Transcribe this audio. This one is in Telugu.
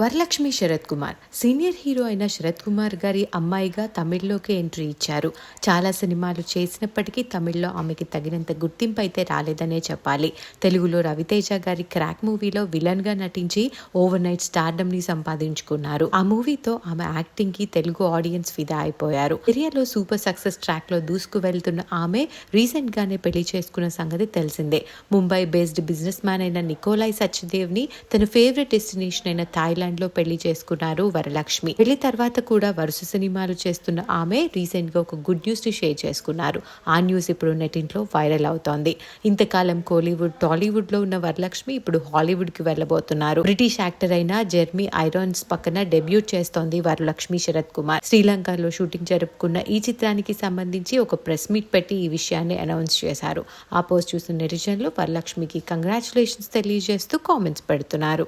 వరలక్ష్మి శరత్ కుమార్. సీనియర్ హీరో అయిన శరత్ కుమార్ గారి అమ్మాయిగా తమిళ్ళోకి ఎంట్రీ ఇచ్చారు. చాలా సినిమాలు చేసినప్పటికీ తమిళ్ళో ఆమెకి తగినంత గుర్తింపు అయితే రాలేదనే చెప్పాలి. తెలుగులో రవితేజ గారి క్రాక్ మూవీలో విలన్గా నటించి ఓవర్ నైట్ స్టార్డమ్ని సంపాదించుకున్నారు. ఆ మూవీతో ఆమె యాక్టింగ్కి తెలుగు ఆడియన్స్ ఫిదా అయిపోయారు. ఏరియాలో సూపర్ సక్సెస్ ట్రాక్లో దూసుకు వెళ్తున్న ఆమె రీసెంట్ గానే పెళ్ళి చేసుకున్న సంగతి తెలిసిందే. ముంబై బేస్డ్ బిజినెస్ మ్యాన్ అయిన నికోలాయ్ సత్యదేవ్ని తన ఫేవరెట్ డెస్టినేషన్ అయిన థాయిలాండ్ లో పెళ్ళి చేసుకున్నారు వరలక్ష్మి. పెళ్ళి తర్వాత కూడా వరుస సినిమాలు చేస్తున్న ఆమె రీసెంట్గా ఒక గుడ్ న్యూస్ని షేర్ చేసుకున్నారు. ఆ న్యూస్ ఇప్పుడు నెటింట్లో వైరల్ అవుతోంది. ఇంతకాలం కోలీవుడ్ టాలీవుడ్లో ఉన్న వరలక్ష్మి ఇప్పుడు హాలీవుడ్కి వెళ్ళబోతున్నారు. బ్రిటిష్ యాక్టర్ అయిన జెర్మీ ఐరాన్స్ పక్కన డెబ్యూట్ చేస్తోంది వరలక్ష్మి శరత్ కుమార్. శ్రీలంకలో షూటింగ్ జరుపుకున్న ఈ చిత్రానికి సంబంధించి ఒక ప్రెస్ మీట్ పెట్టి ఈ విషయాన్ని అనౌన్స్ చేశారు. ఆ పోస్ట్ చూసిన నెటిజన్లు వరలక్ష్మికి కంగ్రాచులేషన్స్ తెలియజేస్తూ కామెంట్స్ పెడుతున్నారు.